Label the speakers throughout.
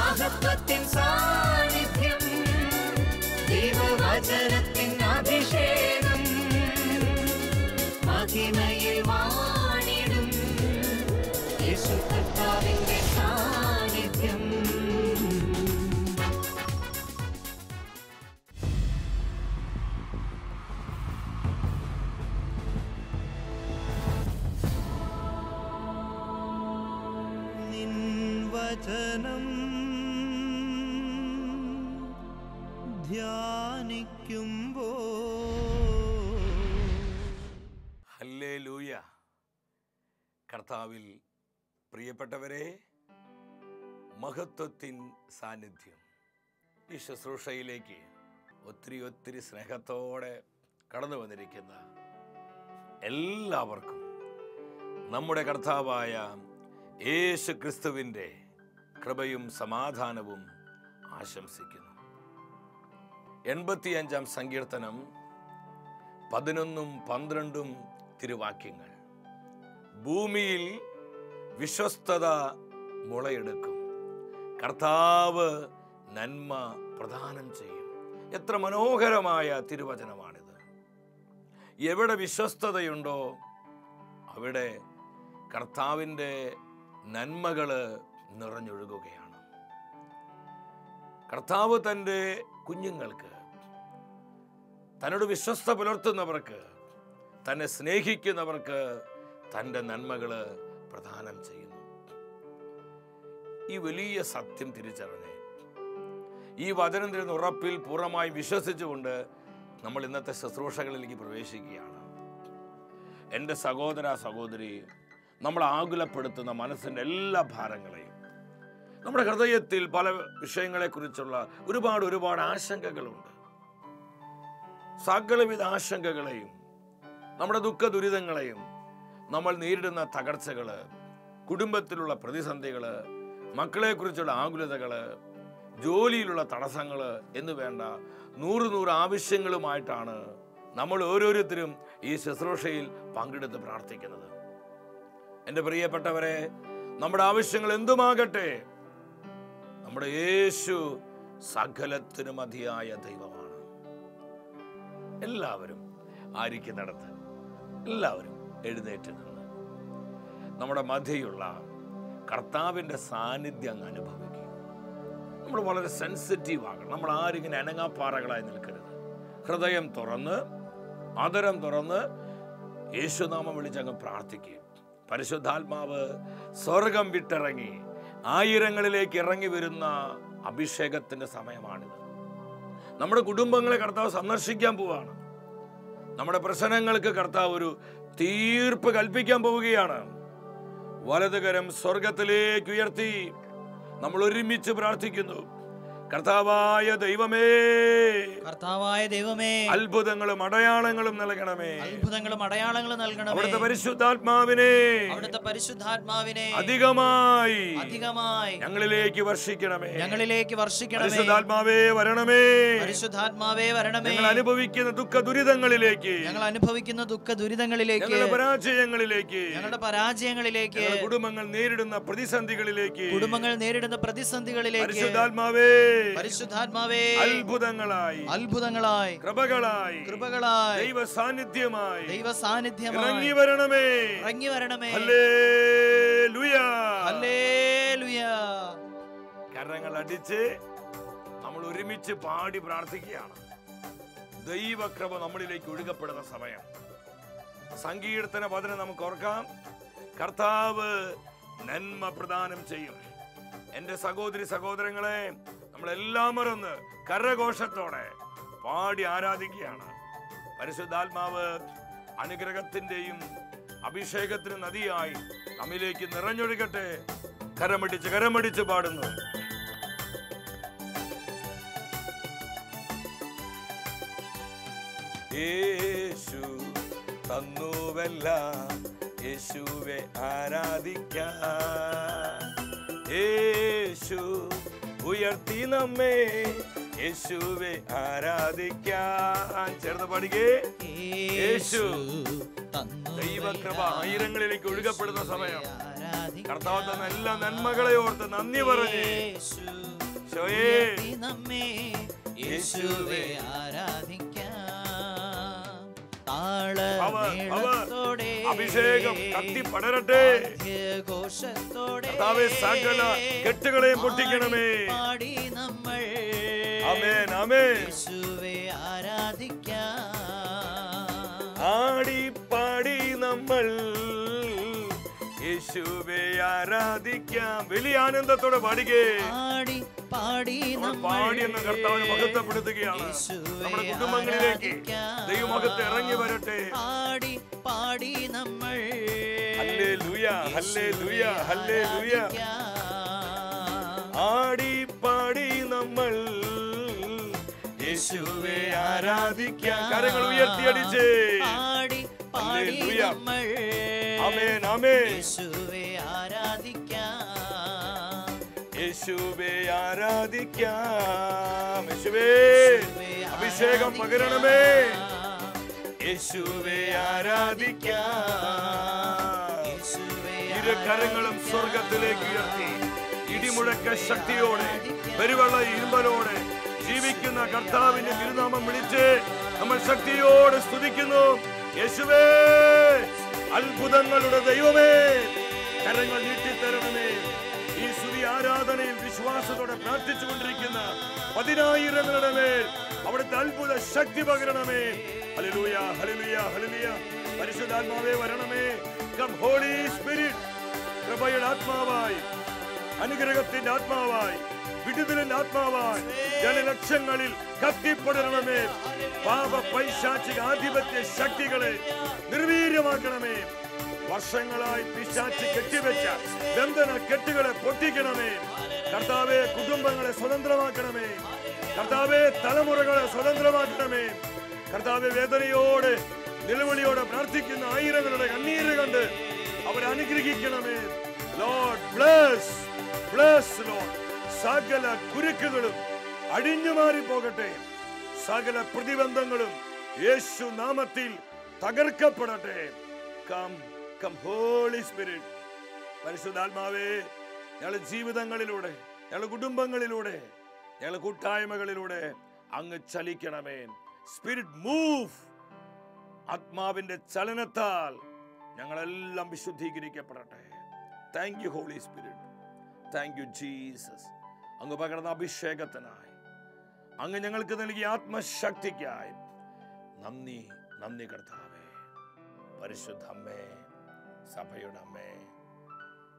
Speaker 1: മഹത്വത്തിൻ സാന്നിധ്യം
Speaker 2: കർത്താവിൽ പ്രിയപ്പെട്ടവരെ മഹത്വത്തിൻ സാന്നിധ്യം. ഈ ശുശ്രൂഷയിലേക്ക് ഒത്തിരി ഒത്തിരി സ്നേഹത്തോടെ കടന്നു വന്നിരിക്കുന്ന എല്ലാവർക്കും നമ്മുടെ കർത്താവായ യേശു ക്രിസ്തുവിന്റെ കൃപയും സമാധാനവും ആശംസിക്കുന്നു. എൺപത്തിയഞ്ചാം സങ്കീർത്തനം പതിനൊന്നും പന്ത്രണ്ടും തിരുവാക്യങ്ങൾ. ഭൂമിയിൽ വിശ്വസ്തത മുളയെടുക്കും. കർത്താവ് നന്മ പ്രദാനം ചെയ്യും. എത്ര മനോഹരമായ തിരുവചനമാണിത്. എവിടെ വിശ്വസ്തതയുണ്ടോ അവിടെ കർത്താവിന്റെ നന്മകൾ നിറഞ്ഞൊഴുകുകയാണ്. കർത്താവ് തന്റെ കുഞ്ഞുങ്ങൾക്ക് തന്നോട് വിശ്വസ്ത പുലർത്തുന്നവർക്ക് തന്നെ സ്നേഹിക്കുന്നവർക്ക് തന്റെ നന്മകൾ പ്രദാനം ചെയ്യുന്നു. ഈ വലിയ സത്യം തിരിച്ചറിഞ്ഞ് ഈ വചനം തരുന്ന ഉറപ്പിൽ പൂർണമായി വിശ്വസിച്ചുകൊണ്ട് നമ്മൾ ഇന്നത്തെ ശുശ്രൂഷകളിലേക്ക് പ്രവേശിക്കുകയാണ്. എന്റെ സഹോദര സഹോദരി നമ്മൾ ആകുലപ്പെടുത്തുന്ന മനസ്സിന്റെ എല്ലാ ഭാരങ്ങളെയും നമ്മുടെ ഹൃദയത്തിൽ പല വിഷയങ്ങളെക്കുറിച്ചുള്ള ഒരുപാട് ഒരുപാട് ആശങ്കകളുണ്ട്. സകലവിധ ആശങ്കകളെയും നമ്മുടെ ദുഃഖ ദുരിതങ്ങളെയും നമ്മൾ നേരിടുന്ന തകർച്ചകൾ കുടുംബത്തിലുള്ള പ്രതിസന്ധികൾ മക്കളെക്കുറിച്ചുള്ള ആകുലതകൾ ജോലിയിലുള്ള തടസ്സങ്ങൾ എന്ന് വേണ്ട നൂറ് നൂറ് ആവശ്യങ്ങളുമായിട്ടാണ് നമ്മൾ ഓരോരുത്തരും ഈ ശുശ്രൂഷയിൽ പങ്കെടുത്ത് പ്രാർത്ഥിക്കുന്നത്. എന്റെ പ്രിയപ്പെട്ടവരെ നമ്മുടെ ആവശ്യങ്ങൾ എന്തുമാകട്ടെ നമ്മുടെ യേശു സകലത്തിനും മതിയായ ദൈവമാണ്. എല്ലാവരും ആയിരിക്കുന്നിടത്ത് എല്ലാവരും. എഴുന്നേറ്റ് നിന്ന് നമ്മുടെ മധ്യയുള്ള കർത്താവിന്റെ സാന്നിധ്യം അങ്ങ് അനുഭവിക്കുക. നമ്മൾ വളരെ സെൻസിറ്റീവ് ആകണം. നമ്മൾ ആരിങ്ങനെ അനങ്ങാപ്പാറകളായി നിൽക്കരുത്. ഹൃദയം തുറന്ന് ആദരം തുറന്ന് യേശുനാമം വിളിച്ചങ്ങ് പ്രാർത്ഥിക്കുക. പരിശുദ്ധാത്മാവ് സ്വർഗം വിട്ടിറങ്ങി ആയിരങ്ങളിലേക്ക് ഇറങ്ങി വരുന്ന അഭിഷേകത്തിന്റെ സമയമാണിത്. നമ്മുടെ കുടുംബങ്ങളെ കർത്താവ് സന്ദർശിക്കാൻ പോവുകയാണ് നമ്മുടെ പ്രശ്നങ്ങൾക്ക് കർത്താവ് ഒരു തീർപ്പ് കൽപ്പിക്കാൻ പോവുകയാണ്. വലതുകരം സ്വർഗത്തിലേക്ക് ഉയർത്തി. നമ്മൾ ഒരുമിച്ച് പ്രാർത്ഥിക്കുന്നു. കർത്താവായ ദൈവമേ.
Speaker 3: കർത്താവായ ദൈവമേ.
Speaker 2: അത്ഭുതങ്ങളും അടയാളങ്ങളും നൽകണമേ.
Speaker 3: അത്ഭുതങ്ങളും അടയാളങ്ങളും നൽകണമേ.
Speaker 2: അവിടുത്തെ പരിശുദ്ധാത്മാവിനെ.
Speaker 3: അവിടുത്തെ പരിശുദ്ധാത്മാവിനെ.
Speaker 2: അധികമായി
Speaker 3: അധികമായി
Speaker 2: ഞങ്ങളിലേക്ക് വർഷിക്കണമേ.
Speaker 3: ഞങ്ങളിലേക്ക് വർഷിക്കണമേ.
Speaker 2: പരിശുദ്ധാത്മാവേ വരണമേ.
Speaker 3: പരിശുദ്ധാത്മാവേ വരണമേ.
Speaker 2: ഞങ്ങൾ അനുഭവിക്കുന്ന ദുഃഖ ദുരിതങ്ങളിലേക്ക്.
Speaker 3: ഞങ്ങൾ അനുഭവിക്കുന്ന ദുഃഖ ദുരിതങ്ങളിലേക്ക്.
Speaker 2: ഞങ്ങളുടെ പരാജയങ്ങളിലേക്ക്.
Speaker 3: ഞങ്ങളുടെ പരാജയങ്ങളിലേക്ക്.
Speaker 2: കുടുംബങ്ങൾ നേരിടുന്ന പ്രതിസന്ധികളിലേക്ക്.
Speaker 3: കുടുംബങ്ങൾ നേരിടുന്ന പ്രതിസന്ധികളിലേക്ക്.
Speaker 2: പരിശുദ്ധാത്മാവേ.
Speaker 3: പരിശുദ്ധാത്മാവേ
Speaker 2: അത്ഭുതങ്ങളായി
Speaker 3: അത്ഭുതങ്ങളായി
Speaker 2: കൃപകളായി
Speaker 3: കൃപകളായി
Speaker 2: ദൈവ സാന്നിധ്യമായി
Speaker 3: ദൈവ സാന്നിധ്യമായി
Speaker 2: ഇറങ്ങി വരണമേ.
Speaker 3: ഇറങ്ങി വരണമേ.
Speaker 2: ഹല്ലേലൂയ.
Speaker 3: ഹല്ലേലൂയ.
Speaker 2: കരങ്ങൾ അടിച്ച് നമ്മൾ ഒരുമിച്ച് പാടി പ്രാർത്ഥിക്കുകയാണ്. ദൈവകൃപ നമ്മളിലേക്ക് ഒഴുകപ്പെടുന്ന സമയം. സങ്കീർത്തന പതിനെ നമുക്ക് ഓർക്കാം. കർത്താവ് നന്മ പ്രദാനം ചെയ്യും. എന്റെ സഹോദരി സഹോദരങ്ങളെ നമ്മളെല്ലാം മറന്ന് കരഘോഷത്തോടെ പാടി ആരാധിക്കുകയാണ്. പരിശുദ്ധാത്മാവ് അനുഗ്രഹത്തിന്റെയും അഭിഷേകത്തിന് നദിയായി നമ്മിലേക്ക് നിറഞ്ഞൊഴുകട്ടെ. കരമടിച്ച് കരമടിച്ച് പാടുന്നു. യേശു തന്നുവല്ല യേശുവെ ആരാധിക്കേശു ഉയർത്തി നമ്മെ യേശുവെ ആരാധിക്കാൻ. ചേർന്ന് പാടുകേ യേശു ദൈവകൃപ ആയിരങ്ങളിലേക്ക് ഒഴുകപ്പെടുന്ന സമയം. കർത്താവ് തന്ന എല്ലാ നന്മകളെ ഓർത്ത് നന്ദി പറഞ്ഞ്.
Speaker 3: യേശു ആരാധി യേശുവെ ആരാധിക്കാം
Speaker 2: അഭിഷേകം കത്തി പടരട്ടെ.
Speaker 3: ഘോഷത്തോടെ
Speaker 2: സകല കെട്ടുകളെയും പൊട്ടിക്കണമേ.
Speaker 3: പാടി നമ്മൾ.
Speaker 2: അമേൻ അമേൻ
Speaker 3: യേശുവെ ആരാധിക്കാം.
Speaker 2: ആടി പാടി നമ്മൾ. യേശുവെ ആരാധിക്കാം. വലിയ ആനന്ദത്തോടെ പാടുകേ.
Speaker 3: പാടി പാടി
Speaker 2: നമ്മൾ പാടി എന്ന കർത്താവിനെ മഹത്വപ്പെടുത്തുകയാണ്. നമ്മുടെ കുടുംബങ്ങളിലേക്ക് ഇറങ്ങി വരട്ടെ.
Speaker 3: പാടി പാടി നമ്മൾ.
Speaker 2: ആടി പാടി നമ്മൾ യേശുവെ ആരാധിക്കാം കരങ്ങൾ ഉയർത്തിയടിച്ചേ
Speaker 3: ആടി പാടി നമ്മൾ
Speaker 2: ആമേൻ ആമേൻ.
Speaker 3: യേശുവെ
Speaker 2: യേശുവെ ആരാധിക്കാം. യേശുവേ അഭിഷേകം പകരണമേ. യേശുവെ ആരാധിക്കാം. ഇരു കരങ്ങളും സ്വർഗത്തിലേക്ക് ഉയർത്തി ഇടിമുഴക്ക ശക്തിയോടെ പെരുവെള്ള ഇരുമ്പലോടെ ജീവിക്കുന്ന കർത്താവിന്റെ തിരുനാമം വിളിച്ച് നമ്മൾ ശക്തിയോടെ സ്തുതിക്കുന്നു. യേശുവേ അത്ഭുതങ്ങളുടെ ദൈവമേ കരങ്ങൾ നീട്ടിത്തരണമേ. ആരാധനയിൽ വിശ്വാസത്തോടെ പ്രാർത്ഥിച്ചുകൊണ്ടിരിക്കുന്ന പതിനായിരങ്ങളുടെ മേൽ അവിടുത്തെ അത്ഭുത ശക്തി പകരണമേ. ഹലിലൂയ ഹലിലിയ ഹലിലിയ പരിശുദ്ധാത്മാവേ വരണമേ. കം ഹോളി സ്പിരിറ്റ് കൃപയുടെ ആത്മാവായി. അനുഗ്രഹത്തിന്റെ ആത്മാവായി. വിടുതലിന്റെ ആത്മാവായി. ജനലക്ഷങ്ങളിൽ കത്തിപ്പെടണമേ പാപ പൈശാചിക ആധിപത്യ ശക്തികളെ നിർവീര്യമാക്കണമേ. വർഷങ്ങളായി പിശാച്ച് കെട്ടിവെച്ച ബന്ധന കെട്ടുകളെ പൊട്ടിക്കണമേ. കർത്താവെ കുടുംബങ്ങളെ സ്വതന്ത്രമാക്കണമേ. കർത്താവെ തലമുറകളെ സ്വതന്ത്രമാക്കണമേ. കർത്താവെ വേദനയോടെ നിലവിളിയോടെ പ്രാർത്ഥിക്കുന്ന ആയിരങ്ങളുടെ കണ്ണീര് കണ്ട് അവരെ അനുഗ്രഹിക്കണമേ. ലോർഡ് ബ്ലസ് ബ്ലസ് ലോഡ് സകല കുരുക്കുകളും അടിഞ്ഞു മാറി പോകട്ടെ സകല പ്രതിബന്ധങ്ങളും യേശു നാമത്തിൽ തകർക്കപ്പെടട്ടെ. കം കം ഹോളി സ്പിരിറ്റ് പരിശുദ്ധാത്മാവേ ഞങ്ങളുടെ ജീവിതങ്ങളിലൂടെ ഞങ്ങളുടെ കുടുംബങ്ങളിലൂടെ ഞങ്ങളുടെ കൂട്ടായ്മകളിലൂടെ അങ്ങ് ചലിക്കണമേ. സ്പിരിറ്റ് മൂവ് ആത്മാവിന്റെ ചലനത്താൽ ഞങ്ങളെല്ലാം വിശുദ്ധീകരിക്കപ്പെടട്ടെ. Thank you holy spirit thank you Jesus അങ്ങ് പകർന്ന അഭിഷേകത്തിനായി. അങ്ങ് ഞങ്ങൾക്ക് നൽകിയ ആത്മശക്തിക്കായി. നന്ദി നന്ദി കർത്താവേ. പരിശുദ്ധ അമ്മേ. സഭയുടെ അമ്മേ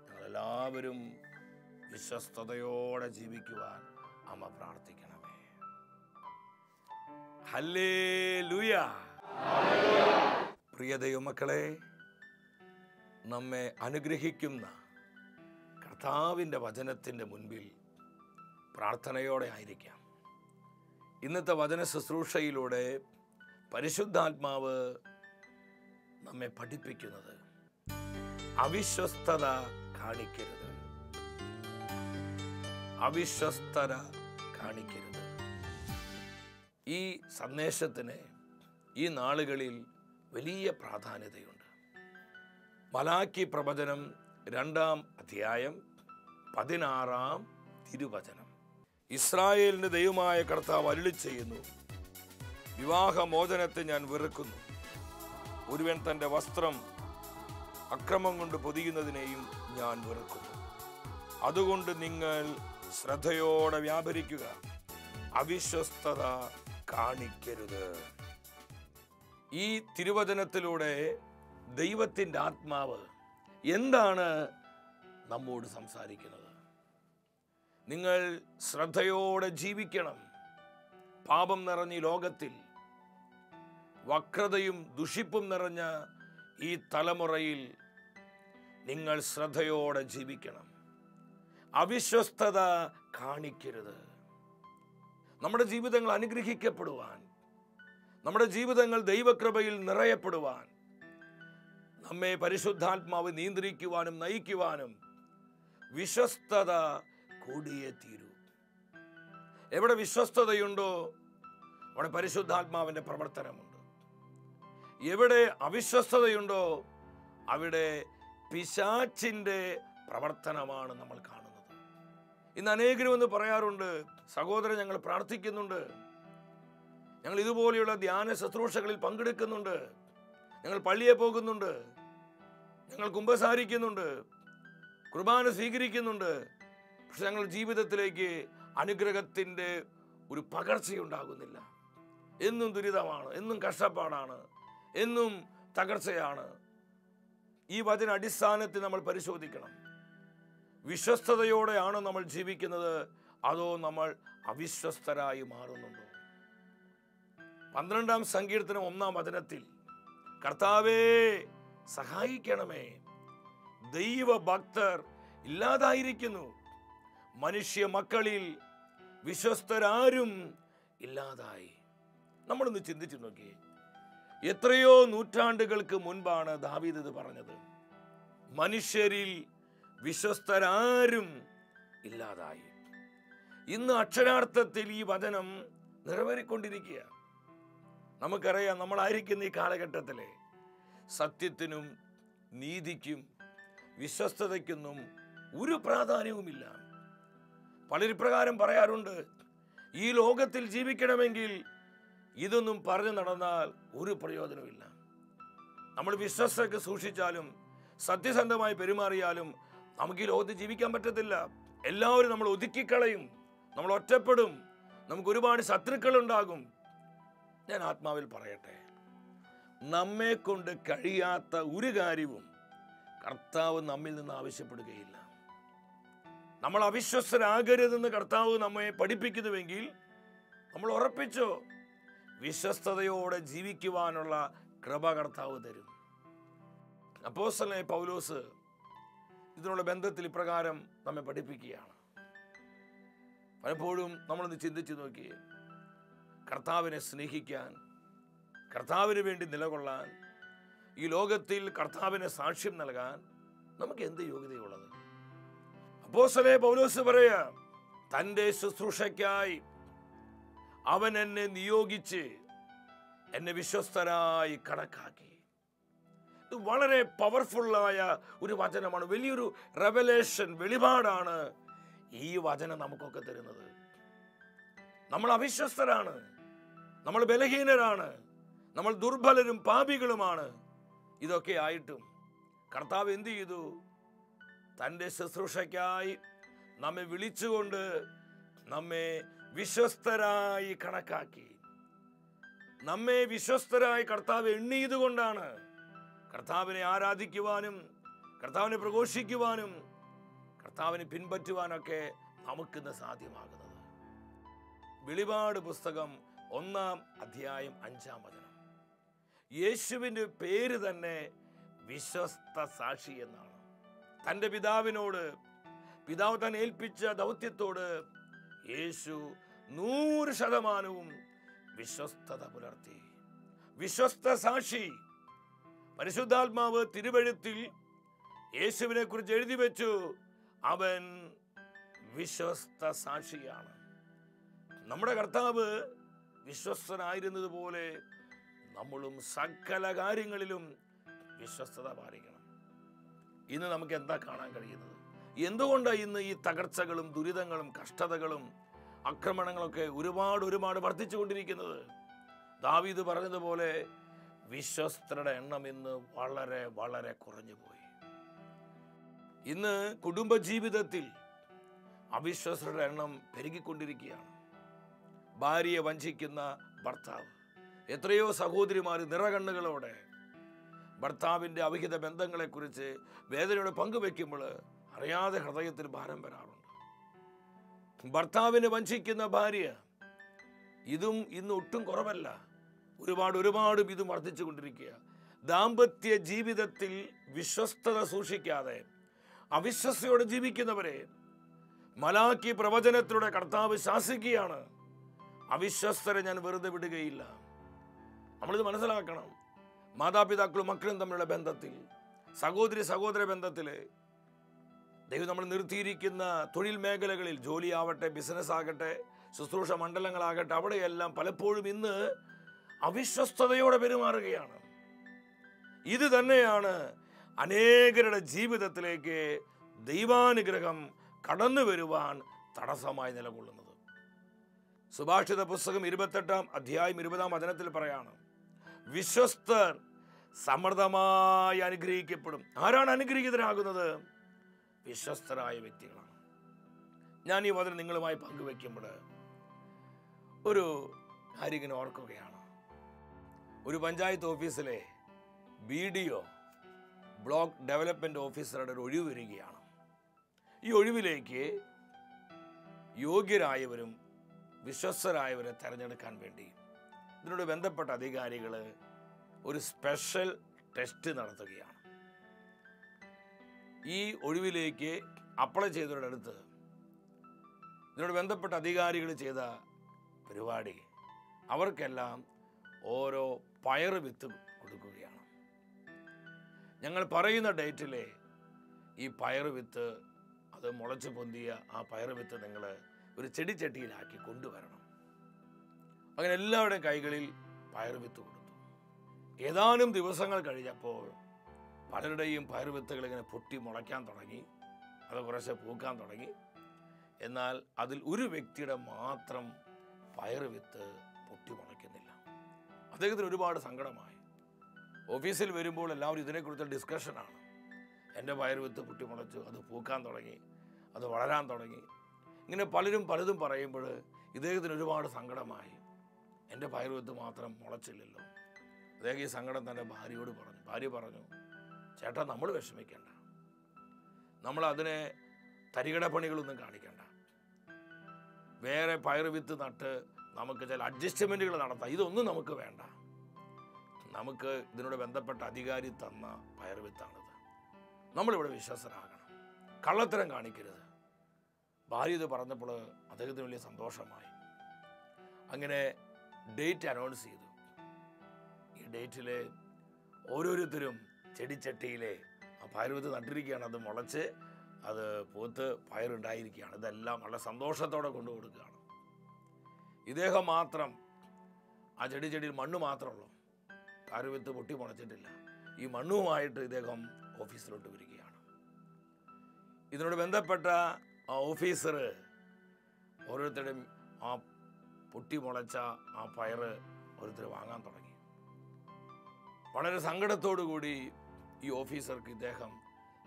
Speaker 2: ഞങ്ങളെല്ലാവരും വിശ്വസ്തയോടെ ജീവിക്കുവാൻ അമ്മ പ്രാർത്ഥിക്കണമേ. ഹല്ലേ പ്രിയ ദൈവമക്കളെ നമ്മെ അനുഗ്രഹിക്കുന്ന കർത്താവിന്റെ വചനത്തിന്റെ മുൻപിൽ പ്രാർത്ഥനയോടെ ആയിരിക്കാം. ഇന്നത്തെ വചന ശുശ്രൂഷയിലൂടെ പരിശുദ്ധാത്മാവ് നമ്മെ പഠിപ്പിക്കുന്നത് അവിശ്വസ്തത കാണിക്കരുത്. അവിശ്വസ്തത കാണിക്കരുത്. ഈ സന്ദേശത്തിന് ഈ നാളുകളിൽ വലിയ പ്രാധാന്യതയുണ്ട്. മലാക്കി പ്രവചനം രണ്ടാം അധ്യായം പതിനാറാം തിരുവചനം. ഇസ്രായേലിന് ദൈവമായ കർത്താവ് അരുളി ചെയ്യുന്നു. വിവാഹമോചനത്തെ ഞാൻ വെറുക്കുന്നു. ഒരുവൻ തന്റെ വസ്ത്രം അക്രമം കൊണ്ട് പൊതിയുന്നതിനെയും ഞാൻ വെറുക്കുന്നു. അതുകൊണ്ട് നിങ്ങൾ ശ്രദ്ധയോടെ വ്യാപരിക്കുക. അവിശ്വസ്തത കാണിക്കരുത്. ഈ തിരുവചനത്തിലൂടെ ദൈവത്തിന്റെ ആത്മാവ് എന്താണ് നമ്മോട് സംസാരിക്കുന്നത്? നിങ്ങൾ ശ്രദ്ധയോടെ ജീവിക്കണം. പാപം നിറഞ്ഞ ലോകത്തിൽ വക്രതയും ദുഷിപ്പും നിറഞ്ഞ ഈ തലമുറയിൽ നിങ്ങൾ ശ്രദ്ധയോടെ ജീവിക്കണം. അവിശ്വസ്തത കാണിക്കരുത്. നമ്മുടെ ജീവിതങ്ങൾ അനുഗ്രഹിക്കപ്പെടുവാൻ നമ്മുടെ ജീവിതങ്ങൾ ദൈവകൃപയിൽ നിറയപ്പെടുവാൻ നമ്മെ പരിശുദ്ധാത്മാവ് നിയന്ത്രിക്കുവാനും നയിക്കുവാനും വിശ്വസ്തത കൂടിയേ തീരൂ. എവിടെ വിശ്വസ്തതയുണ്ടോ അവിടെ പരിശുദ്ധാത്മാവിന്റെ പ്രവർത്തനമുണ്ട്. എവിടെ അവിശ്വസ്തതയുണ്ടോ അവിടെ പിശാച്ചിന്റെ പ്രവർത്തനമാണ് നമ്മൾ കാണുന്നത്. ഇന്ന് അനേകരും എന്ന് പറയാറുണ്ട് സഹോദരൻ ഞങ്ങൾ പ്രാർത്ഥിക്കുന്നുണ്ട്. ഞങ്ങൾ ഇതുപോലെയുള്ള ധ്യാന ശുശ്രൂഷകളിൽ പങ്കെടുക്കുന്നുണ്ട്. ഞങ്ങൾ പള്ളിയെ പോകുന്നുണ്ട്. ഞങ്ങൾ കുമ്പസാരിക്കുന്നുണ്ട്. കുർബാന സ്വീകരിക്കുന്നുണ്ട്. പക്ഷെ ഞങ്ങൾ ജീവിതത്തിലേക്ക് അനുഗ്രഹത്തിന്റെ ഒരു പകർച്ചയുണ്ടാകുന്നില്ല. എന്നും ദുരിതമാണ് എന്നും കഷ്ടപ്പാടാണ്. എന്നും തകർച്ചയാണ്. ഈ വചന അടിസ്ഥാനത്തിൽ നമ്മൾ പരിശോധിക്കണം. വിശ്വസ്തയോടെയാണ് നമ്മൾ ജീവിക്കുന്നത്? അതോ നമ്മൾ അവിശ്വസ്തരായി മാറുന്നുണ്ടോ? പന്ത്രണ്ടാം സങ്കീർത്തനം ഒന്നാം വചനത്തിൽ കർത്താവേ സഹായിക്കണമേ. ദൈവഭക്തർ ഇല്ലാതായിരിക്കുന്നു. മനുഷ്യ മക്കളിൽ വിശ്വസ്തരാരും ഇല്ലാതായി. നമ്മളൊന്ന് ചിന്തിച്ചു നോക്കിയേ. എത്രയോ നൂറ്റാണ്ടുകൾക്ക് മുൻപാണ് ദാവീദ് ഇത് പറഞ്ഞത്. മനുഷ്യരിൽ വിശ്വസ്തരാരും ഇല്ലാതായി. ഇന്ന് അക്ഷരാർത്ഥത്തിൽ ഈ വചനം നിറവേറിക്കൊണ്ടിരിക്കുക നമുക്കറിയാം നമ്മളായിരിക്കുന്ന ഈ കാലഘട്ടത്തിലെ സത്യത്തിനും നീതിക്കും വിശ്വസ്തതയ്ക്കൊന്നും ഒരു പ്രാധാന്യവുമില്ല. പലരിപ്രകാരം പറയാറുണ്ട് ഈ ലോകത്തിൽ ജീവിക്കണമെങ്കിൽ ഇതൊന്നും പറഞ്ഞു നടന്നാൽ ഒരു പ്രയോജനമില്ല നമ്മൾ വിശ്വസൊക്കെ സൂക്ഷിച്ചാലും സത്യസന്ധമായി പെരുമാറിയാലും നമുക്ക് ഈ ലോകത്ത് ജീവിക്കാൻ പറ്റത്തില്ല. എല്ലാവരും നമ്മൾ ഒതുക്കിക്കളയും നമ്മൾ ഒറ്റപ്പെടും നമുക്ക് ഒരുപാട് ശത്രുക്കളുണ്ടാകും. ഞാൻ ആത്മാവിൽ പറയട്ടെ നമ്മെ കൊണ്ട് കഴിയാത്ത ഒരു കാര്യവും കർത്താവ് നമ്മിൽ നിന്ന് ആവശ്യപ്പെടുകയില്ല. നമ്മൾ അവിശ്വസ്തരാകരുതെന്ന് കർത്താവ് നമ്മെ പഠിപ്പിക്കുന്നുവെങ്കിൽ നമ്മൾ ഉറപ്പിച്ചോ? വിശ്വസ്തയോടെ ജീവിക്കുവാനുള്ള കൃപ കർത്താവ് തരും. അപ്പോസലെ പൗലോസ് ഇതിനുള്ള ബന്ധത്തിൽ ഇപ്രകാരം നമ്മെ പഠിപ്പിക്കുകയാണ്. പലപ്പോഴും നമ്മളൊന്ന് ചിന്തിച്ചു നോക്കിയേ കർത്താവിനെ സ്നേഹിക്കാൻ കർത്താവിന് വേണ്ടി നിലകൊള്ളാൻ ഈ ലോകത്തിൽ കർത്താവിന് സാക്ഷ്യം നൽകാൻ നമുക്ക് എന്ത് യോഗ്യതയുള്ളത്? അപ്പോസലെ പൗലോസ് പറയാ തന്റെ ശുശ്രൂഷയ്ക്കായി അവൻ എന്നെ നിയോഗിച്ച് എന്നെ വിശ്വസ്തനായി കണക്കാക്കി. ഇത് വളരെ പവർഫുള്ളായ ഒരു വചനമാണ്. വലിയൊരു റെവലേഷൻ വെളിപാടാണ് ഈ വചനം നമുക്കൊക്കെ തരുന്നത്. നമ്മൾ അവിശ്വസ്തരാണ്. നമ്മൾ ബലഹീനരാണ്. നമ്മൾ ദുർബലരും പാപികളുമാണ്. ഇതൊക്കെ ആയിട്ടും കർത്താവ് എന്ത് ചെയ്തു? തന്റെ ശുശ്രൂഷയ്ക്കായി നമ്മെ വിളിച്ചുകൊണ്ട് നമ്മെ വിശ്വസ്തരായി കണക്കാക്കി. നമ്മെ വിശ്വസ്തരായി കർത്താവ് എണ്ണിയതുകൊണ്ടാണ് കർത്താവിനെ ആരാധിക്കുവാനും കർത്താവിനെ പ്രഘോഷിക്കുവാനും കർത്താവിനെ പിൻപറ്റുവാനൊക്കെ നമുക്കിന്ന് സാധ്യമാകുന്നത്. വെളിപാട് പുസ്തകം ഒന്നാം അധ്യായം അഞ്ചാം വചനം. യേശുവിന്റെ പേര് തന്നെ വിശ്വസ്ത സാക്ഷി എന്നാണ്. തന്റെ പിതാവിനോട് പിതാവ് തന്നെ ഏൽപ്പിച്ച ദൗത്യത്തോട് യേശു നൂറ് ശതമാനവും വിശ്വസ്തത പുലർത്തി. വിശ്വസ്ത സാക്ഷി. പരിശുദ്ധാത്മാവ് തിരുവഴുത്തിൽ യേശുവിനെ കുറിച്ച് എഴുതി വെച്ചു. അവൻ വിശ്വസ്ത സാക്ഷിയാണ്. നമ്മുടെ കർത്താവ് വിശ്വസ്തനായിരുന്നതുപോലെ നമ്മളും സകല കാര്യങ്ങളിലും വിശ്വസ്തത പാലിക്കണം. ഇന്ന് നമുക്ക് എന്താ കാണാൻ കഴിയുന്നത്? എന്തുകൊണ്ടാണ് ഇന്ന് ഈ തകർച്ചകളും ദുരിതങ്ങളും കഷ്ടതകളും ആക്രമണങ്ങളൊക്കെ ഒരുപാട് ഒരുപാട് വർദ്ധിച്ചു കൊണ്ടിരിക്കുന്നത്? ദാവീദ് പറഞ്ഞതുപോലെ വിശ്വസ്തരുടെ എണ്ണം ഇന്ന് വളരെ വളരെ കുറഞ്ഞു പോയി. ഇന്ന് കുടുംബജീവിതത്തിൽ അവിശ്വസ്തരുടെ എണ്ണം പെരുകിക്കൊണ്ടിരിക്കുകയാണ്. ഭാര്യയെ വഞ്ചിക്കുന്ന ഭർത്താവ് എത്രയോ സഹോദരിമാർ നിറകണ്ണുകളോടെ ഭർത്താവിന്റെ അവിഹിത ബന്ധങ്ങളെക്കുറിച്ച് വേദനയോടെ പങ്കുവെക്കുമ്പോൾ അറിയാതെ ഹൃദയത്തിൽ ഭാരം വരാറുണ്ട്. ഭർത്താവിനെ വഞ്ചിക്കുന്ന ഭാര്യ ഇതും ഇന്ന് ഒട്ടും കുറവല്ല. ഒരുപാട് ഒരുപാട് ഇതും വർദ്ധിച്ചു കൊണ്ടിരിക്കുക ദാമ്പത്യ ജീവിതത്തിൽ വിശ്വസ്തത സൂക്ഷിക്കാതെ അവിശ്വസ്തയോടെ ജീവിക്കുന്നവരെ മലാക്കി പ്രവചനത്തിലൂടെ കർത്താവ് ശാസിക്കുകയാണ്. അവിശ്വസ്തരെ ഞാൻ വെറുതെ വിടുകയില്ല. നമ്മളിത് മനസ്സിലാക്കണം. മാതാപിതാക്കളും മക്കളും തമ്മിലുള്ള ബന്ധത്തിൽ സഹോദരി സഹോദര ബന്ധത്തിൽ ദൈവം നമ്മൾ നിർത്തിയിരിക്കുന്ന തൊഴിൽ മേഖലകളിൽ ജോലിയാവട്ടെ ബിസിനസ് ആകട്ടെ ശുശ്രൂഷ മണ്ഡലങ്ങളാകട്ടെ അവിടെയെല്ലാം പലപ്പോഴും ഇന്ന് അവിശ്വസ്തയോടെ പെരുമാറുകയാണ്. ഇത് തന്നെയാണ് അനേകരുടെ ജീവിതത്തിലേക്ക് ദൈവാനുഗ്രഹം കടന്നു വരുവാൻ തടസ്സമായി നിലകൊള്ളുന്നത്. സുഭാഷിത പുസ്തകം ഇരുപത്തെട്ടാം അധ്യായം ഇരുപതാം വചനത്തിൽ പറയാണ് വിശ്വസ്തർ സമൃദ്ധമായി അനുഗ്രഹിക്കപ്പെടും. ആരാണ് അനുഗ്രഹീതരാകുന്നത്? വിശ്വസ്തരായ വ്യക്തികളാണ്. ഞാൻ ഈ വചനം നിങ്ങളുമായി പങ്കുവെക്കുമ്പോൾ ഒരു കാര്യങ്ങനെ ഓർക്കുകയാണ്. ഒരു പഞ്ചായത്ത് ഓഫീസിലെ B D O block development ഓഫീസറുടെ ഒരു ഒഴിവ് വരികയാണ്. ഈ ഒഴിവിലേക്ക് യോഗ്യരായവരും വിശ്വസ്തരായവരെ തിരഞ്ഞെടുക്കാൻ വേണ്ടി ഇതിനോട് ബന്ധപ്പെട്ട അധികാരികൾ ഒരു സ്പെഷ്യൽ ടെസ്റ്റ് നടത്തുകയാണ്. ഈ ഒഴിവിലേക്ക് അപ്ലൈ ചെയ്തവരുടെ അടുത്ത് ഇതിനോട് ബന്ധപ്പെട്ട അധികാരികൾ ചെയ്ത പരിപാടി അവർക്കെല്ലാം ഓരോ പയർ വിത്ത് കൊടുക്കുകയാണ്. ഞങ്ങൾ പറയുന്ന ഡേറ്റിലെ ഈ പയർ വിത്ത് അത് മുളച്ച് പൊന്തിയ ആ പയർ വിത്ത് നിങ്ങൾ ഒരു ചെടിച്ചട്ടിയിലാക്കി കൊണ്ടുവരണം. അങ്ങനെ എല്ലാവരുടെയും കൈകളിൽ പയർ വിത്ത് കൊടുത്തു. ഏതാനും ദിവസങ്ങൾ കഴിഞ്ഞപ്പോൾ പലരുടെയും പയർ വിത്തുകൾ ഇങ്ങനെ പൊട്ടി മുളയ്ക്കാൻ തുടങ്ങി. അത് കുറേശ്ശെ പൂക്കാൻ തുടങ്ങി. എന്നാൽ അതിൽ ഒരു വ്യക്തിയുടെ മാത്രം പയർ വിത്ത് പൊട്ടി മുളയ്ക്കുന്നില്ല. അദ്ദേഹത്തിന് ഒരുപാട് സങ്കടമായി. ഓഫീസിൽ വരുമ്പോൾ എല്ലാവരും ഇതിനെക്കുറിച്ച് ഡിസ്കഷനാണ്. എന്റെ പയർ വിത്ത് പൊട്ടി മുളച്ചു അത് പൂക്കാൻ തുടങ്ങി അത് വളരാൻ തുടങ്ങി. ഇങ്ങനെ പലരും പലതും പറയുമ്പോൾ ഇദ്ദേഹത്തിന് ഒരുപാട് സങ്കടമായി. എന്റെ പയർ വിത്ത് മാത്രം മുളച്ചില്ലല്ലോ. അദ്ദേഹം ഈ സങ്കടം തന്റെ ഭാര്യയോട് പറഞ്ഞു. ഭാര്യ പറഞ്ഞു ചേട്ടാ നമ്മൾ വിഷമിക്കേണ്ട. നമ്മൾ അതിനെ തരികട പണികളൊന്നും കാണിക്കേണ്ട. വേറെ പയർ വിത്ത് നട്ട് നമുക്ക് ചില അഡ്ജസ്റ്റ്മെന്റുകൾ നടത്താം. ഇതൊന്നും നമുക്ക് വേണ്ട. നമുക്ക് ഇതിനോട് ബന്ധപ്പെട്ട അധികാരി തന്ന പയർ വിത്താണിത്. നമ്മളിവിടെ വിശ്വസനാകണം കള്ളത്തരം കാണിക്കരുത്. ഭാര്യ ഇത് പറഞ്ഞപ്പോൾ അദ്ദേഹത്തിന് വലിയ സന്തോഷമായി. അങ്ങനെ ഡേറ്റ് അനൗൺസ് ചെയ്തു. ഈ ഡേറ്റിലെ ഓരോരുത്തരും ചെടിച്ചട്ടിയിലെ ആ പയറുവിത്ത് നട്ടിരിക്കുകയാണ്. അത് മുളച്ച് അത് പൂത്ത് പയറുണ്ടായിരിക്കുകയാണ്. ഇതെല്ലാം വളരെ സന്തോഷത്തോടെ കൊണ്ടു കൊടുക്കുകയാണ്. ഇദ്ദേഹം മാത്രം ആ ചെടി ചെടിയിൽ മണ്ണ് മാത്രമുള്ളൂ പയറുവിത്ത് പൊട്ടി മുളച്ചിട്ടില്ല. ഈ മണ്ണുമായിട്ട് ഇദ്ദേഹം ഓഫീസിലോട്ട് വരികയാണ്. ഇതിനോട് ബന്ധപ്പെട്ട ആ ഓഫീസർ ഓരോരുത്തരുടെയും ആ പൊട്ടി മുളച്ച ആ പയറ് ഓരോരുത്തർ വാങ്ങാൻ തുടങ്ങി. വളരെ സങ്കടത്തോടു കൂടി ഈ ഓഫീസർക്ക് ഇദ്ദേഹം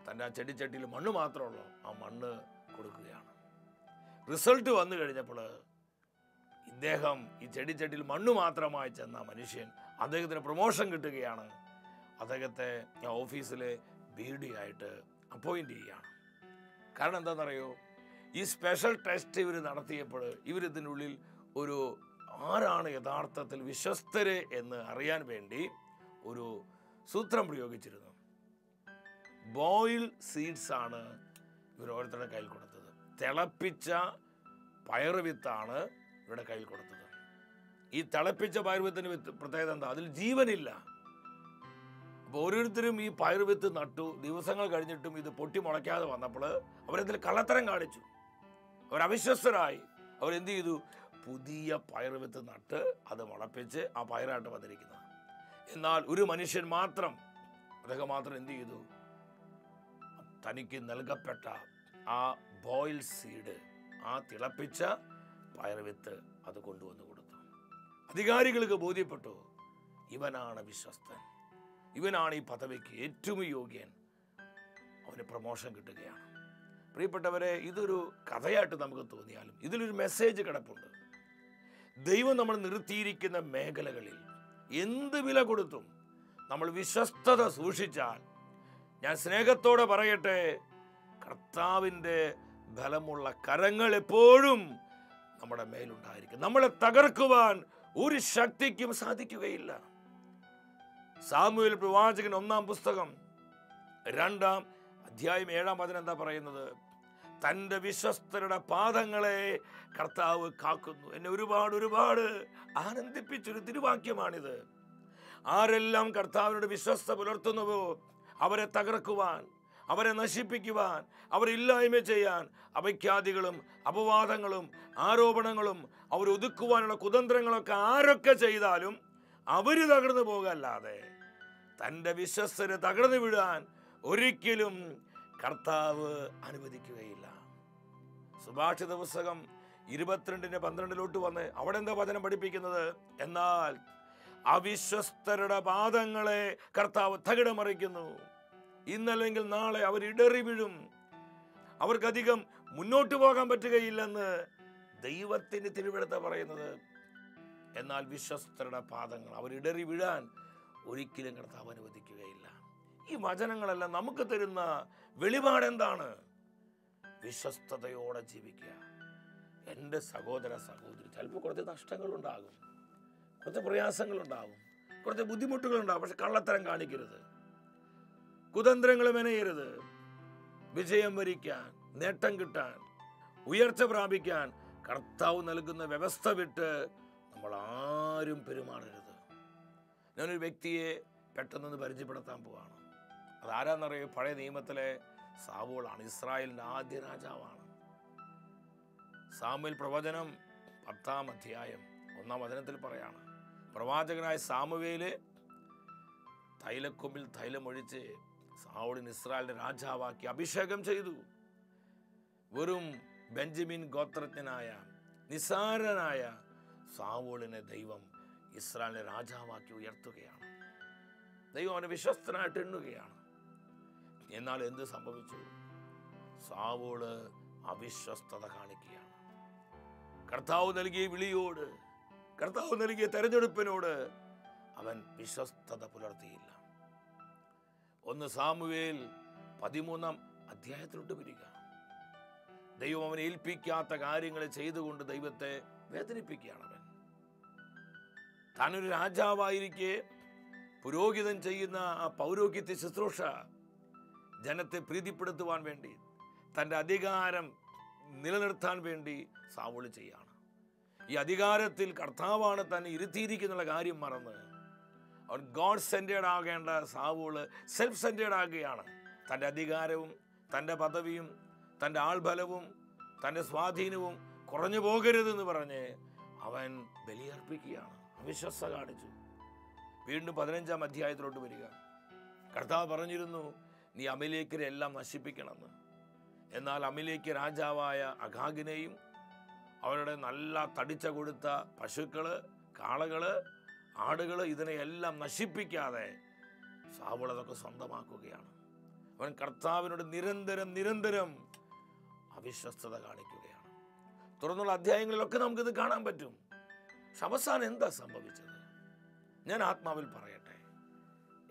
Speaker 2: തന്റെ ആ ചെടിച്ചട്ടിയിൽ മണ്ണ് മാത്രമുള്ളൂ ആ മണ്ണ് കൊടുക്കുകയാണ്. റിസൾട്ട് വന്നു കഴിഞ്ഞപ്പോൾ ഇദ്ദേഹം ഈ ചെടിച്ചട്ടിയിൽ മണ്ണ് മാത്രമായി ചെന്ന മനുഷ്യൻ അദ്ദേഹത്തിന് പ്രൊമോഷൻ കിട്ടുകയാണ്. അദ്ദേഹത്തെ ഞാൻ ഓഫീസിലെ ബി ഡി ആയിട്ട് അപ്പോയിന്റ് ചെയ്യുകയാണ്. കാരണം എന്താണെന്നറിയോ? ഈ സ്പെഷ്യൽ ടെസ്റ്റ് ഇവർ നടത്തിയപ്പോൾ ഇവരിതിനുള്ളിൽ ഒരു ആരാണ് യഥാർത്ഥത്തിൽ വിശ്വസ്തര് എന്ന് അറിയാൻ വേണ്ടി ഒരു സൂത്രം പ്രയോഗിച്ചിരുന്നു. ബോയിൽ സീഡ്സ് ആണ് ഓരോരുത്തരുടെ കയ്യിൽ കൊടുത്തത്. തിളപ്പിച്ച പയറുവിത്താണ് ഇവരുടെ കയ്യിൽ കൊടുത്തത്. ഈ തിളപ്പിച്ച പയറുവിത്തിന് വിത്ത് പ്രത്യേകത എന്താ? അതിൽ ജീവനില്ല. അപ്പോൾ ഓരോരുത്തരും ഈ പയറുവിത്ത് വിത്ത് നട്ടു. ദിവസങ്ങൾ കഴിഞ്ഞിട്ടും ഇത് പൊട്ടി മുളയ്ക്കാതെ വന്നപ്പോൾ അവരതിൽ കള്ളത്തരം കാണിച്ചു. അവർ അവിശ്വസ്തരായി. അവരെന്ത് ചെയ്തു? പുതിയ പയറുവിത്ത് വിത്ത് നട്ട് അത് മുളപ്പിച്ച് ആ പയറായിട്ട് വന്നിരിക്കുന്നത് എന്നാൽ ഒരു മനുഷ്യൻ മാത്രം അദ്ദേഹം മാത്രം എന്ത് ചെയ്തു? തനിക്ക് നൽകപ്പെട്ട ആ ബോയിൽ സീഡ് ആ തിളപ്പിച്ച പയർവിത്ത് അത് കൊണ്ടുവന്ന് കൊടുത്തു. അധികാരികൾക്ക് ബോധ്യപ്പെട്ടു ഇവനാണ് വിശ്വസ്തൻ. ഇവനാണ് ഈ പദവിക്ക് ഏറ്റവും യോഗ്യൻ. അവന് പ്രമോഷൻ കിട്ടുകയാണ്. പ്രിയപ്പെട്ടവരെ ഇതൊരു കഥയായിട്ട് നമുക്ക് തോന്നിയാലും ഇതിലൊരു മെസ്സേജ് കിടപ്പുണ്ട്. ദൈവം നമ്മൾ നിർത്തിയിരിക്കുന്ന മേഖലകളിൽ എന്ത് വില കൊടുത്തും നമ്മൾ വിശ്വസ്തത സൂക്ഷിച്ചാൽ ഞാൻ സ്നേഹത്തോടെ പറയട്ടെ കർത്താവിന്റെ ബലമുള്ള കരങ്ങൾ എപ്പോഴും നമ്മുടെ മേലുണ്ടായിരിക്കും. നമ്മളെ തകർക്കുവാൻ ഒരു ശക്തിക്കും സാധിക്കുകയില്ല. സാമൂഹ്യ പ്രവാചകൻ ഒന്നാം പുസ്തകം രണ്ടാം അധ്യായം ഏഴാം പതിന് എന്താ പറയുന്നത്? തന്റെ വിശ്വസ്തരുടെ പാദങ്ങളെ കർത്താവ് കാക്കുന്നു. എന്നെ ഒരുപാട് ഒരുപാട് ആനന്ദിപ്പിച്ചൊരു തിരുവാക്യമാണിത്. ആരെല്ലാം കർത്താവിനോട് വിശ്വസ്ത പുലർത്തുന്നുവോ അവരെ തകർക്കുവാൻ അവരെ നശിപ്പിക്കുവാൻ അവരില്ലായ്മ ചെയ്യാൻ അപഖ്യാതികളും അപവാദങ്ങളും ആരോപണങ്ങളും അവർ ഒതുക്കുവാനുള്ള കുതന്ത്രങ്ങളൊക്കെ ആരൊക്കെ ചെയ്താലും അവർ തകർന്നു പോകല്ലാതെ തന്റെ വിശ്വസ്തരെ തകർന്നു വിടാൻ ഒരിക്കലും കർത്താവ് അനുവദിക്കുകയില്ല. സുഭാഷിത പുസ്തകം ഇരുപത്തിരണ്ടിന് പന്ത്രണ്ടിലോട്ട് വന്ന് അവിടെ എന്താ വചനം പഠിപ്പിക്കുന്നത്? എന്നാൽ അവിശ്വസ്തരുടെ പാദങ്ങളെ കർത്താവ് തകിടമറിക്കുന്നു. ഇന്നല്ലെങ്കിൽ നാളെ അവർ ഇടറി വീഴും. അവർക്കധികം മുന്നോട്ട് പോകാൻ പറ്റുകയില്ലെന്ന് ദൈവത്തിന് തിരുവിടുത്ത പറയുന്നത്. എന്നാൽ വിശ്വസ്തരുടെ പാദങ്ങൾ അവർ ഇടറി വീഴാൻ ഒരിക്കലും കർത്താവ് അനുവദിക്കുകയില്ല. ഈ വചനങ്ങളെല്ലാം നമുക്ക് തരുന്ന വെളിപാട് എന്താണ്? വിശ്വസ്തയോടെ ജീവിക്കുക. എന്റെ സഹോദര സഹോദരി ചിലപ്പോൾ കുറച്ച് നഷ്ടങ്ങളുണ്ടാകും. കുറച്ച് പ്രയാസങ്ങളുണ്ടാകും കുറച്ച് ബുദ്ധിമുട്ടുകളുണ്ടാകും പക്ഷെ കള്ളത്തരം കാണിക്കരുത്. കുതന്ത്രങ്ങൾ മെനയരുത്. വിജയം വരിക്കാൻ നേട്ടം കിട്ടാൻ ഉയർച്ച പ്രാപിക്കാൻ കർത്താവ് നൽകുന്ന വ്യവസ്ഥ വിട്ട് നമ്മൾ ആരും പെരുമാറരുത്. ഞാനൊരു വ്യക്തിയെ പെട്ടെന്നൊന്ന് പരിചയപ്പെടുത്താൻ പോവാണ്. അതാരാന്നറിയോ? പഴയ നിയമത്തിലെ സാവോളാണ്. ഇസ്രായേലിന്റെ ആദ്യ രാജാവാണ്. സാമുൽ പ്രവചനം പത്താം അധ്യായം ഒന്നാം വചനത്തിൽ പറയാണ് പ്രവാചകനായ സാമുവേൽ തൈലക്കൊമ്പിൽ തൈലമൊഴിച്ച് സാവോളിന് ഇസ്രായേലിന്റെ രാജാവാക്കി അഭിഷേകം ചെയ്തു. വെറും ബെഞ്ചമിൻ ഗോത്രജ്ഞനായ നിസാരനായ സാവോളിനെ ദൈവം ഇസ്രായേലിനെ രാജാവാക്കി ഉയർത്തുകയാണ്. ദൈവം അവനെ വിശ്വസ്തനായിട്ട് എണ്ണുകയാണ്. എന്നാൽ എന്ത് സംഭവിച്ചു? സാവോൾ അവിശ്വസ്തത കാണിക്കുകയാണ്. കർത്താവ് നൽകിയ വിളിയോട് കർത്താവ് നൽകിയ തെരഞ്ഞെടുപ്പിനോട് അവൻ വിശ്വസ്തത പുലർത്തിയില്ല. ഒന്ന് സാമുവേൽ പതിമൂന്നാം അധ്യായത്തിലോട്ട് വരിക. ദൈവം അവനെ ഏൽപ്പിക്കാത്ത കാര്യങ്ങൾ ചെയ്തുകൊണ്ട് ദൈവത്തെ വേദനിപ്പിക്കുകയാണ് അവൻ. താനൊരു രാജാവായിരിക്കെ പുരോഹിതൻ ചെയ്യുന്ന ആ പൗരോഹിത്യ ശുശ്രൂഷ ജനത്തെ പ്രീതിപ്പെടുത്തുവാൻ വേണ്ടി തന്റെ അധികാരം നിലനിർത്താൻ വേണ്ടി സാവോൾ ചെയ്യാണ് ഈ അധികാരത്തിൽ കർത്താവാണ് തന്നെ ഇരുത്തിയിരിക്കുന്നുള്ള കാര്യം മറന്ന് അവൻ ഗോഡ് സെന്റേഡ് ആകേണ്ട സാവുകൾ സെൽഫ് സെന്റേഡ് ആകുകയാണ്. തന്റെ അധികാരവും തന്റെ പദവിയും തന്റെ ആൾബലവും തന്റെ സ്വാധീനവും കുറഞ്ഞു പോകരുതെന്ന് പറഞ്ഞ് അവൻ ബലിയർപ്പിക്കുകയാണ്. അവിശ്വസ കാണിച്ചു. വീണ്ടും പതിനഞ്ചാം അധ്യായത്തിലോട്ട് വരിക. കർത്താവ് പറഞ്ഞിരുന്നു നീ അമിലേക്കരെ എല്ലാം നശിപ്പിക്കണമെന്ന്. എന്നാൽ അമിലേക്ക് രാജാവായ അഖാഗിനെയും അവരുടെ നല്ല തടിച്ച കൊടുത്ത പശുക്കൾ കാളകൾ ആടുകൾ ഇതിനെയെല്ലാം നശിപ്പിക്കാതെ സാവുൾ അതൊക്കെ സ്വന്തമാക്കുകയാണ്. അവൻ കർത്താവിനോട് നിരന്തരം നിരന്തരം അവിശ്വസ്തത കാണിക്കുകയാണ്. തുടർന്നുള്ള അധ്യായങ്ങളിലൊക്കെ നമുക്കിത് കാണാൻ പറ്റും. അവസാനം എന്താ സംഭവിച്ചത്? ഞാൻ ആത്മാവിൽ പറയട്ടെ.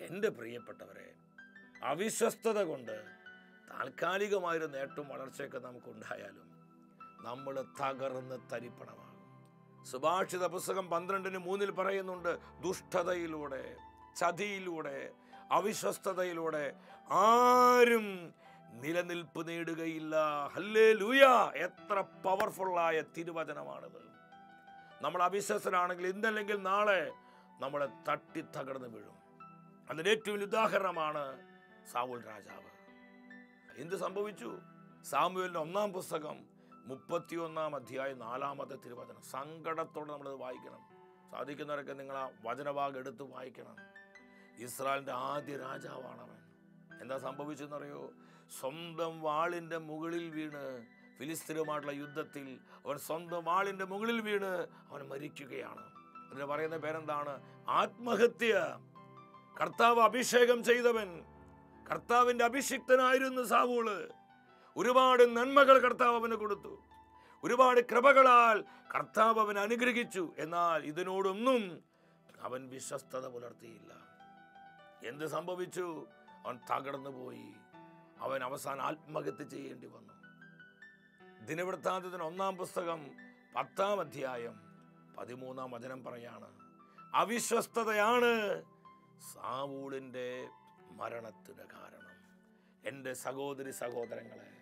Speaker 2: എന്റെ പ്രിയപ്പെട്ടവരെ അവിശ്വസ്തത കൊണ്ട് താൽക്കാലികമായൊരു നേട്ടവും വളർച്ചയൊക്കെ നമുക്കുണ്ടായാലും നമ്മൾ തകർന്ന് തരിപ്പണമാകും. സുഭാഷിത പുസ്തകം പന്ത്രണ്ടിന് മൂന്നിൽ പറയുന്നുണ്ട് ദുഷ്ടതയിലൂടെ ചതിയിലൂടെ അവിശ്വസ്തതയിലൂടെ ആരും നിലനിൽപ്പ് നേടുകയില്ല. ഹല്ലേ ലൂയ എത്ര പവർഫുള്ളായ തിരുവചനമാണിത്. നമ്മൾ അവിശ്വസനാണെങ്കിൽ ഇന്നല്ലെങ്കിൽ നാളെ നമ്മളെ തട്ടി തകർന്നു വീഴും. അതിന് ഏറ്റവും വലിയ ഉദാഹരണമാണ് സാവുൽ രാജാവ്. എന്ത് സംഭവിച്ചു? സാമുവേലിന്റെ ഒന്നാം പുസ്തകം മുപ്പത്തിയൊന്നാം അധ്യായം നാലാമത്തെ തിരുവചനം. സങ്കടത്തോടെ നമ്മളത് വായിക്കണം. സാധിക്കുന്നവരൊക്കെ നിങ്ങൾ ആ വചനഭാഗം എടുത്ത് വായിക്കണം. ഇസ്രായേലിന്റെ ആദ്യ രാജാവാണ് അവൻ എന്താ സംഭവിച്ചെന്നറിയോ? സ്വന്തം വാളിന്റെ മുകളിൽ വീണ് ഫിലിസ്തീനുമായിട്ടുള്ള യുദ്ധത്തിൽ അവൻ സ്വന്തം വാളിന്റെ മുകളിൽ വീണ് അവൻ മരിക്കുകയാണ്. അതിന് പറയുന്ന പേരെന്താണ്? ആത്മഹത്യ. കർത്താവ് അഭിഷേകം ചെയ്തവൻ. കർത്താവിന്റെ അഭിഷിക്തനായിരുന്നു സാവൂൾ. ഒരുപാട് നന്മകൾ കർത്താവ് അവന് കൊടുത്തു. ഒരുപാട് കൃപകളാൽ കർത്താവ് അവൻ അനുഗ്രഹിച്ചു. എന്നാൽ ഇതിനോടൊന്നും അവൻ വിശ്വസ്തത പുലർത്തിയില്ല. എന്ത് സംഭവിച്ചു? അവൻ തകർന്നു പോയി അവൻ അവസാനം ആത്മഹത്യ ചെയ്യേണ്ടി വന്നു. ദിനവൃത്താന്തത്തിന് ഒന്നാം പുസ്തകം പത്താം അധ്യായം പതിമൂന്നാം വചനം പറയാണ് അവിശ്വസ്തതയാണ് സാവൂളിന്റെ മരണത്തിന് കാരണം. എന്റെ സഹോദരി സഹോദരങ്ങളെ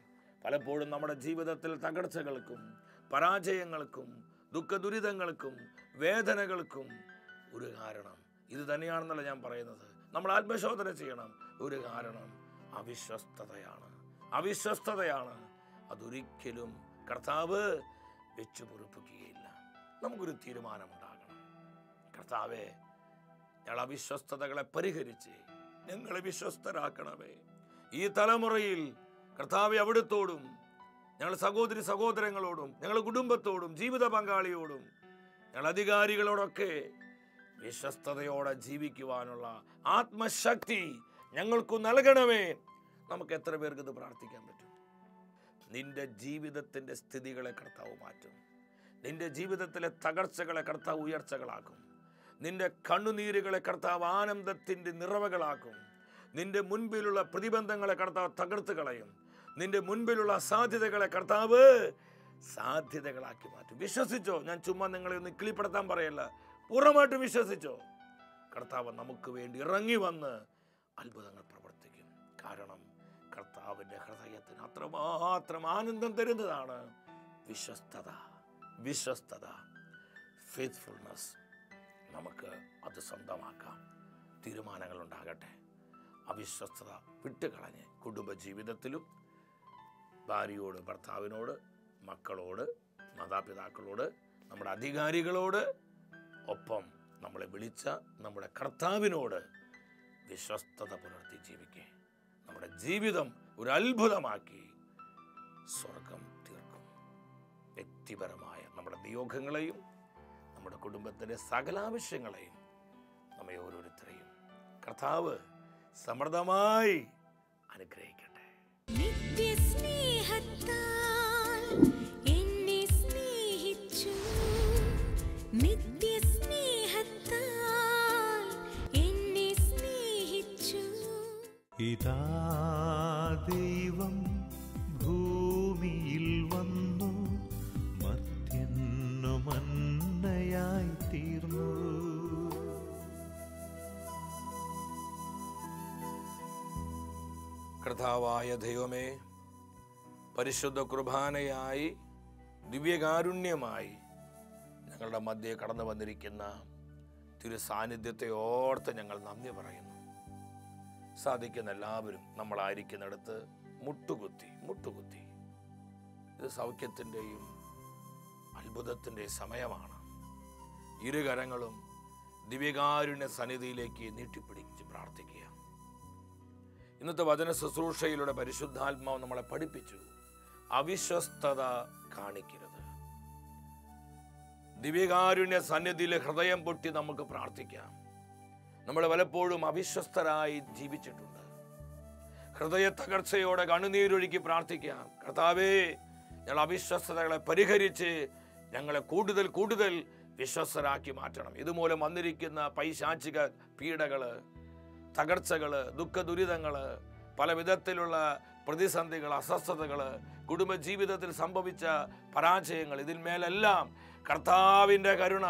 Speaker 2: പലപ്പോഴും നമ്മുടെ ജീവിതത്തിൽ തകർച്ചകൾക്കും പരാജയങ്ങൾക്കും ദുഃഖദുരിതങ്ങൾക്കും വേദനകൾക്കും ഒരു കാരണം. ഇത് തന്നെയാണെന്നല്ല ഞാൻ പറയുന്നത്. നമ്മൾ ആത്മശോധന ചെയ്യണം. ഒരു കാരണം അവിശ്വസ്തതയാണ്. അവിശ്വസ്തതയാണ്. അതൊരിക്കലും കർത്താവ് വെച്ചു പൊറുപ്പിക്കുകയില്ല. നമുക്കൊരു തീരുമാനമുണ്ടാകണം. കർത്താവെ ഞങ്ങൾ അവിശ്വസ്തതകളെ പരിഹരിച്ച് ഞങ്ങളെ വിശ്വസ്തരാക്കണമേ. ഈ തലമുറയിൽ കർത്താവെ അവിടുത്തോടും ഞങ്ങൾ സഹോദരി സഹോദരങ്ങളോടും ഞങ്ങൾ കുടുംബത്തോടും ജീവിത പങ്കാളിയോടും ഞങ്ങൾ അധികാരികളോടൊക്കെ വിശ്വസ്തയോടെ ജീവിക്കുവാനുള്ള ആത്മശക്തി ഞങ്ങൾക്ക് നൽകണമേ. നമുക്ക് എത്ര പേർക്ക് ഇത് പ്രാർത്ഥിക്കാൻ പറ്റും? നിന്റെ ജീവിതത്തിന്റെ സ്ഥിതികളെ കർത്താവ് മാറ്റും. നിന്റെ ജീവിതത്തിലെ തകർച്ചകളെ കർത്താവ് ഉയർച്ചകളാക്കും. നിന്റെ കണ്ണുനീരുകളെ കർത്താവ് ആനന്ദത്തിന്റെ നിറവകളാക്കും. നിന്റെ മുൻപിലുള്ള പ്രതിബന്ധങ്ങളെ കർത്താവ് തകർത്ത് കളയും. നിന്റെ മുൻപിലുള്ള സാധ്യതകളെ കർത്താവ് സാധ്യതകളാക്കി മാറ്റും. വിശ്വസിച്ചോ? ഞാൻ ചുമ്മാ നിങ്ങളെ ഒന്ന് കിളിപ്പെടുത്താൻ പറയല്ല. പൂർണമായിട്ടും വിശ്വസിച്ചോ? കർത്താവ് നമുക്ക് വേണ്ടി ഇറങ്ങി വന്ന് അത്ഭുതങ്ങൾ പ്രവർത്തിക്കും. കാരണം കർത്താവിന്റെ ഹൃദയത്തിന് അത്രമാത്രം ആനന്ദം തരുന്നതാണ് വിശ്വസ്തത. വിശ്വസ്തത. ഫെയ്ത്ത്ഫുൾനെസ് നമുക്ക് അത് സ്വന്തമാക്കാം. തീരുമാനങ്ങൾ ഉണ്ടാകട്ടെ. അവിശ്വസ്തത വിട്ടുകളഞ്ഞ് കുടുംബജീവിതത്തിലും ഭാര്യയോട് ഭർത്താവിനോട് മക്കളോട് മാതാപിതാക്കളോട് നമ്മുടെ അധികാരികളോട് ഒപ്പം നമ്മളെ വിളിച്ച നമ്മുടെ കർത്താവിനോട് വിശ്വസ്തത പുലർത്തി ജീവിക്കേ. നമ്മുടെ ജീവിതം ഒരു അത്ഭുതമാക്കി സ്വർഗം തീർക്കും. വ്യക്തിപരമായ നമ്മുടെ നിയോഗങ്ങളെയും നമ്മുടെ കുടുംബത്തിന്റെ സകലാവശ്യങ്ങളെയും നമ്മെ ഓരോരുത്തരെയും കർത്താവ് സമൃദ്ധമായി അനുഗ്രഹിക്കട്ടെ.
Speaker 4: നിത്യസ്നേഹത്താൽ എന്നെ സ്നേഹിച്ചു. നിത്യസ്നേഹത്താൽ എന്നെ സ്നേഹിച്ചു.
Speaker 5: ഇതാ ദൈവം
Speaker 2: കർത്താവായ ദൈവമേ പരിശുദ്ധ കുർബാനയായി ദിവ്യകാരുണ്യമായി ഞങ്ങളുടെ മധ്യേ കടന്നു വന്നിരിക്കുന്ന തിരു സാന്നിധ്യത്തെ ഓർത്ത് ഞങ്ങൾ നന്ദി പറയുന്നു. സാധിക്കുന്ന എല്ലാവരും നമ്മളായിരിക്കുന്നിടത്ത് മുട്ടുകുത്തി മുട്ടുകുത്തി. ഇത് സൗഖ്യത്തിന്റെയും അത്ഭുതത്തിന്റെയും സമയമാണ്. ഇരുകരങ്ങളും ദിവ്യകാരുണ്യ സന്നിധിയിലേക്ക് നീട്ടിപ്പിടിച്ച് പ്രാർത്ഥിക്കുക. ഇന്നത്തെ വചന ശുശ്രൂഷയിലൂടെ പരിശുദ്ധാത്മാവ് നമ്മളെ പഠിപ്പിച്ചു. അവിശ്വസ്തത കാണിക്കരുത്. ദിവ്യകാരുണ്യ സന്നിധിയിൽ ഹൃദയം പൊട്ടി നമുക്ക് പ്രാർത്ഥിക്കാം. നമ്മൾ പലപ്പോഴും അവിശ്വസ്തരായി ജീവിച്ചിട്ടുണ്ട്. ഹൃദയ തകർച്ചയോടെ കണ്ണുനീരൊഴുക്കി പ്രാർത്ഥിക്കാം. കർത്താവേ ഞങ്ങൾ അവിശ്വസ്തതകളെ പരിഹരിച്ച് ഞങ്ങളെ കൂടുതൽ കൂടുതൽ വിശ്വസ്തരാക്കി മാറ്റണം. ഇതുമൂലം വന്നിരിക്കുന്ന പൈശാചിക പീഡകൾ തകർച്ചകൾ ദുഃഖ ദുരിതങ്ങൾ പല വിധത്തിലുള്ള പ്രതിസന്ധികൾ അസ്വസ്ഥതകൾ കുടുംബജീവിതത്തിൽ സംഭവിച്ച പരാജയങ്ങൾ ഇതിന്മേലെല്ലാം കർത്താവിന്റെ കരുണ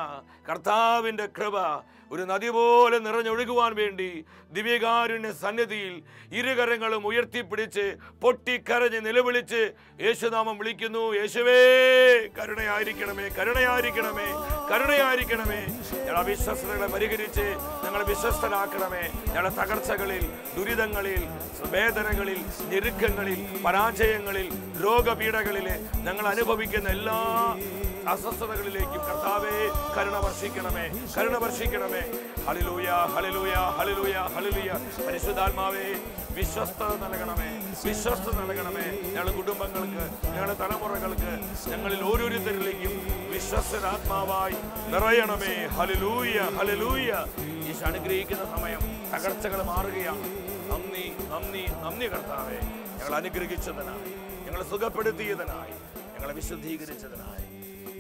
Speaker 2: കർത്താവിന്റെ കൃപ ഒരു നദി പോലെ നിറഞ്ഞൊഴുകുവാൻ വേണ്ടി ദിവ്യകാരുണ്യ സന്നിധിയിൽ ഇരുകരങ്ങളും ഉയർത്തിപ്പിടിച്ച് പൊട്ടിക്കരഞ്ഞ് നിലവിളിച്ച് യേശുനാമം വിളിക്കുന്നു. യേശുവേ കരുണയായിരിക്കണമേ കരുണയായിരിക്കണമേ. കരുണയായിരിക്കണമേ. ഞങ്ങളെ വിശ്വസ്തകളെ പരിഹരിച്ച് ഞങ്ങളെ വിശ്വസ്തരാക്കണമേ. ഞങ്ങളുടെ തകർച്ചകളിൽ ദുരിതങ്ങളിൽ വേദനകളിൽ ഞെരുക്കങ്ങളിൽ പരാജയങ്ങളിൽ രോഗപീഠകളിൽ ഞങ്ങൾ അനുഭവിക്കുന്ന എല്ലാ അസ്വസ്ഥതകളിലേക്കും കർത്താവേ കരുണ വർഷിക്കണമേ കരുണ വർഷിക്കണമേ. ഹളിലൂയ ഹളിലൂയ ഹളിലൂയ ഹളിലൂയ പരിശുദ്ധാത്മാവേ വിശ്വസ്തത നൽകണമേ വിശ്വസ്തത നൽകണമേ. ഞങ്ങളുടെ കുടുംബങ്ങൾക്ക് ഞങ്ങളുടെ തലമുറകൾക്ക് ഞങ്ങളിൽ ഓരോരുത്തരിലേക്കും വിശ്വസ്തരാത്മാവായി നിറയണമേ. ഹലിലൂയ ഹലിലൂയ ഈശോ അനുഗ്രഹിക്കുന്ന സമയം തകർച്ചകൾ മാറുകയാണ്. നന്ദി നന്ദി നന്ദി കർത്താവെ. ഞങ്ങൾ അനുഗ്രഹിച്ചതിനായി ഞങ്ങളെ സുഖപ്പെടുത്തിയതിനായി ഞങ്ങളെ വിശുദ്ധീകരിച്ചതിനായി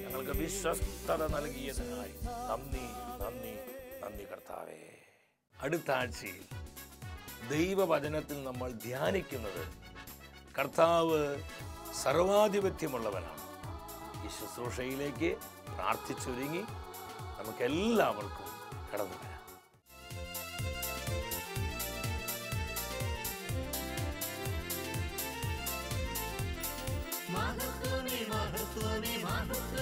Speaker 2: ഞങ്ങൾക്ക് വിശ്വസ്തത നൽകിയതിനായി നന്ദി നന്ദി നന്ദി കർത്താവേ. അടുത്ത ആഴ്ചയിൽ ദൈവവചനത്തിൽ നമ്മൾ ധ്യാനിക്കുന്നത് കർത്താവ് സർവാധിപത്യമുള്ളവനാണ്. ഈ ശുശ്രൂഷയിലേക്ക് പ്രാർത്ഥിച്ചൊരുങ്ങി നമുക്കെല്ലാവർക്കും കടന്നു വരാം.
Speaker 1: മഹത്വത്തിൻ